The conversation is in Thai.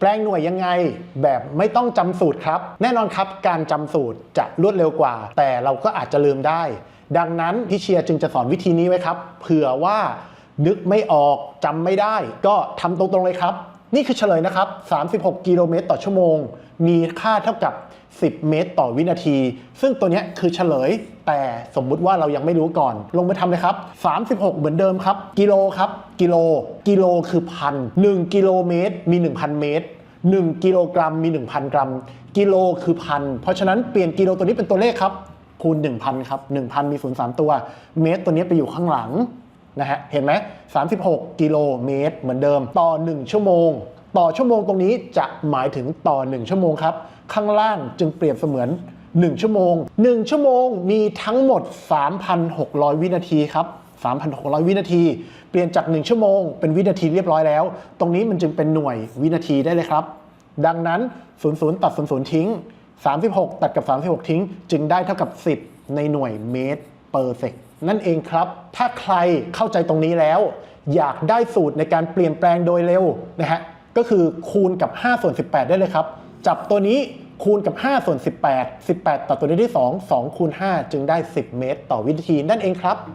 แปลงหน่วยยังไงแบบไม่ต้องจำสูตรครับ แน่นอนครับการจำสูตรจะรวดเร็วกว่า แต่เราก็อาจจะลืมได้ ดังนั้นพี่เชียร์จึงจะสอนวิธีนี้ไว้ครับ เผื่อว่านึกไม่ออกจำไม่ได้ ก็ทำตรงๆเลยครับ นี่คือเฉลยนะครับ 36 กิโลเมตรต่อชั่วโมง มีค่าเท่ากับ 10 เมตรต่อวินาที ซึ่งตัวนี้คือเฉลย แต่สมมุติว่าเรายังไม่รู้ก่อน ลงไปทำเลยครับ 36 เหมือนเดิมครับ กิโลครับ กิโล กิโลคือพัน1กิโลเมตร มี 1,000 เมตร 1 กิโลกรัมมี 1,000 กรัม กิโลคือพัน เพราะฉะนั้นเปลี่ยนกิโลตัวนี้เป็นตัวเลขครับ คูณ 1,000 ครับ 1,000 มี 0 3 ตัว เมตรตัวนี้ไปอยู่ข้างหลัง นะฮะ เห็นไหม 36 กิโลเมตรเหมือนเดิม ต่อ 1 ชั่วโมง ต่อชั่วโมงตรงนี้จะหมายถึงต่อ 1 ชั่วโมงครับ ข้างล่างจึงเปรียบเสมือน 1 ชั่วโมง 1 ชั่วโมงมีทั้งหมด 3,600 วินาทีครับ 3,600 วินาที เปลี่ยนจาก 1 ชั่วโมง เป็นวินาทีเรียบร้อยแล้ว ตรงนี้มันจึงเป็นหน่วยวินาทีได้เลยครับ ดังนั้น 00 ตัด 00 ทิ้ง 36 ตัดกับ 36 ทิ้ง จึงได้เท่ากับ 10 ในหน่วยเมตร เปอร์เซกนั่นเองครับ ถ้าใครเข้าใจตรงนี้แล้ว อยากได้สูตรในการเปลี่ยนแปลงโดยเร็วนะฮะ ก็คือคูณกับ5ส่วน18 ได้เลยครับ จับตัวนี้คูณกับ5ส่วน18 18 ตัดตัวนี้ได้ 2 2คูณ5จึงได้ 10 เมตร ต่อวินาทีนั่นเองครับ